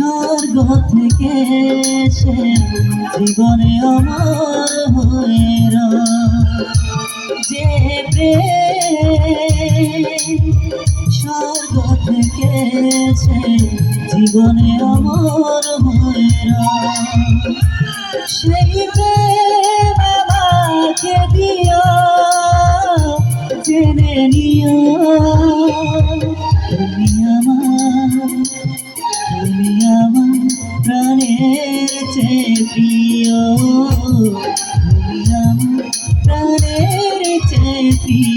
স্বর্গ থেকে সে জীবনে অমর হয়ে। যে স্বর্গ থেকে সে জীবনে অমর হয়ে। সেই আমাকে দিও, জেনে নিও প্রিয় প্রাণের চেয়ে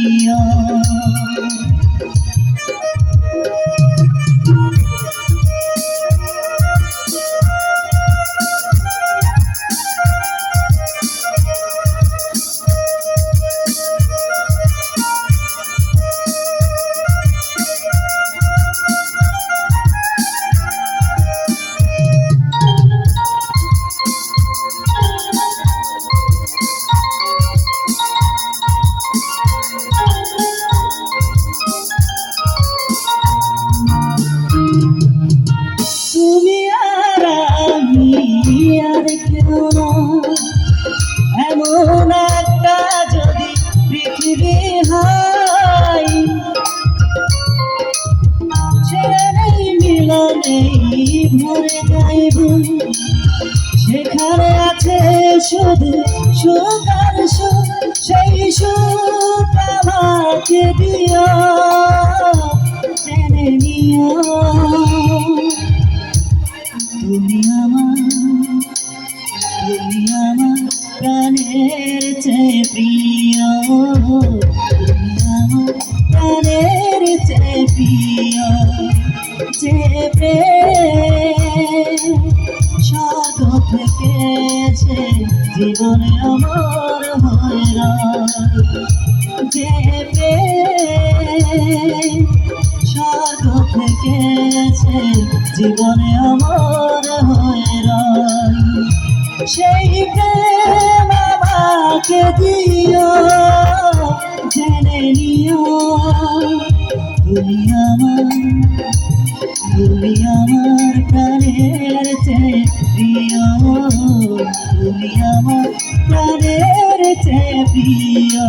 ভরে সেখানে আছে শুধু সুখ আর সেই সুখ আমাকে দিও জেনে নিও। তুমি আমার তুমি আমার প্রাণের চেয়ে প্রিয়। তুমি আমার প্রাণের চেয়ে প্রিয়। যে যে জীবনে আমার যে স্বর্গ থেকে জীবনে আমার হয়ে রয়। সেই আমাকে দিও, জেনে নিও তুমি আমার প্রিয়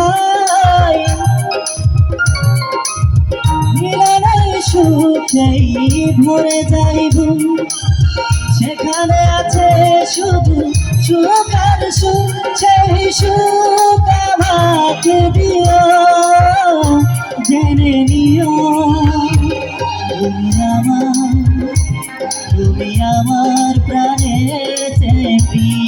হয়। সুখেই ভরে যাইব সেখানে আছে শুধু সুখ আর সুখ, সেই দিও। জেনে নিও, তুমি আমার তুমি আমার প্রাণের প্রিয়।